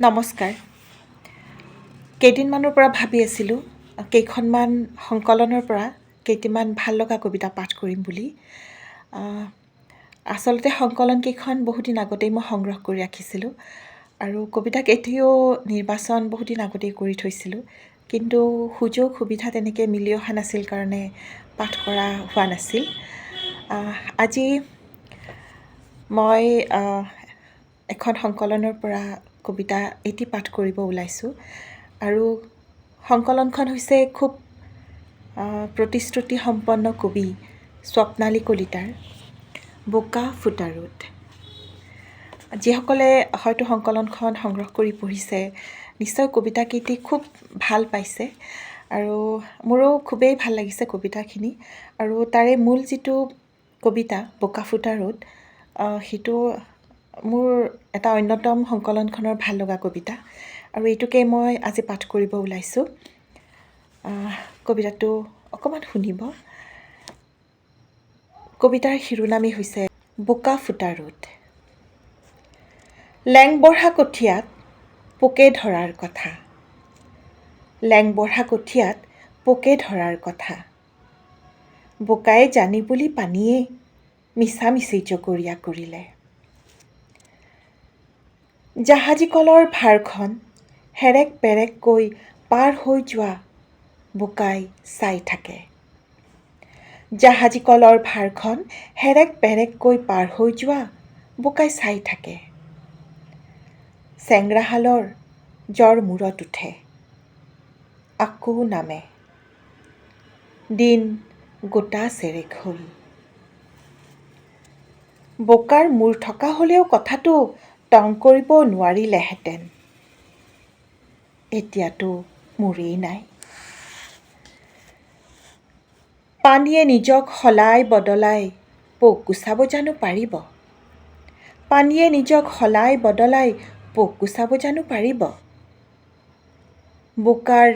নমস্কাৰ। কেইদিনমানৰ পৰা ভাবি আছিলোঁ কেইখনমান সংকলনৰ পৰা কেইটিমান ভাল লগা কবিতা পাঠ কৰিম বুলি। আচলতে সংকলনকেইখন বহুদিন আগতেই মই সংগ্ৰহ কৰি ৰাখিছিলোঁ আৰু কবিতা কেইটিও নিৰ্বাচন বহুদিন আগতেই কৰি থৈছিলোঁ। কিন্তু সুযোগ সুবিধা তেনেকৈ মিলি অহা নাছিল কাৰণে পাঠ কৰা হোৱা নাছিল। আজি মই এখন সংকলনৰ পৰা কবিতা এটি পাঠ কৰিব ওলাইছোঁ। আৰু সংকলনখন হৈছে খুব প্ৰতিশ্ৰুতিসম্পন্ন কবি স্বপ্নালী কলিতাৰ বোকা ফুটা ৰ'দ। যিসকলে হয়তো সংকলনখন সংগ্ৰহ কৰি পঢ়িছে নিশ্চয় কবিতাকেইটি খুব ভাল পাইছে আৰু মোৰো খুবেই ভাল লাগিছে কবিতাখিনি আৰু তাৰে মূল যিটো কবিতা বোকা ফুটা ৰ'দ আহ, সেইটো মোৰ এটা অন্যতম সংকলনখনৰ ভাল লগা কবিতা। আৰু এইটোকে মই আজি পাঠ কৰিব ওলাইছোঁ। কবিতাটো অকণমান শুনিব। কবিতাৰ শিৰোনামী হৈছে বোকা ফুটা ৰ'দ। লেং বঢ়া কঠীয়াত পোকে ধৰাৰ কথা। লেং বঢ়া কঠীয়াত পোকে ধৰাৰ কথা। বোকাই জানি বুলি পানীয়ে মিছামিছি জগৰীয়া কৰিলে। জাহাজী কলৰ ভাৰখন হেৰেক পেৰেককৈ পাৰ হৈ যোৱা বোকাই চাই থাকে। জাহাজী কলৰ ভাৰখন হেৰেক পেৰেককৈ পাৰ হৈ যোৱা বোকাই চাই থাকে। চেংৰাহালৰ জ্বৰ মূৰত উঠে। আকৌ নামে। দিন গোটা চেৰেক হ'ল। বোকাৰ মূৰ থকা হ'লেও কথাটো টং কৰিব নোৱাৰিলেহেঁতেন। এতিয়াতো মূৰেই নাই। পানীয়ে নিজক সলাই বদলাই পোক গুচাব জানো পাৰিব? পানীয়ে নিজক সলাই বদলাই পোক গুচাব জানো পাৰিব? বোকাৰ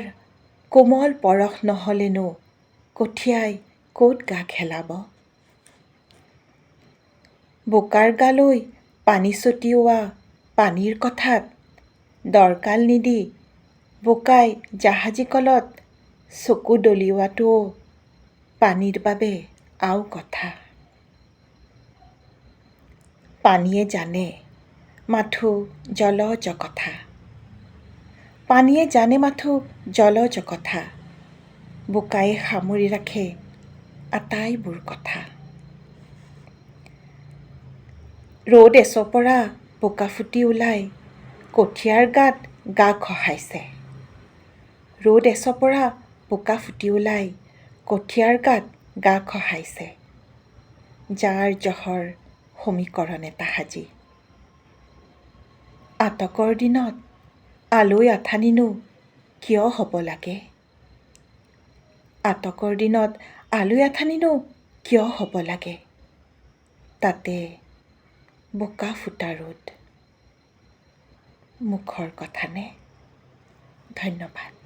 কোমল পৰশ নহ'লেনো কঠীয়াই ক'ত গা খেলাব? বোকাৰ গালৈ পানী ছটিওৱা, পানীৰ কথাত। দৰকাল নিদি বোকাই জাহাজী কলত চকু দলিওৱাটোও পানীৰ বাবে আও কথা। পানীয়ে জানে মাথো জলজ কথা। পানীয়ে জানে মাথো জলজ কথা। বোকায়ে সামৰি ৰাখে আটাইবোৰ কথা। ৰ'দ এচপৰা বোকা ফুটি ওলাই কঠীয়াৰ গাত গা খহাইছে। ৰ'দ এচপৰা বোকা ফুটি ওলাই কঠীয়াৰ গাত গা খহাইছে। যাৰ জহৰ সমীকৰণ এটা সাজি আটকৰ দিনত আলৈ আথানিনো কিয় হ'ব লাগে? আটকৰ দিনত আলৈ আথানিনো কিয় হ'ব লাগে? তাতে বোকা ফুটা ৰ'দ মুখৰ কথা নে? ধন্যবাদ।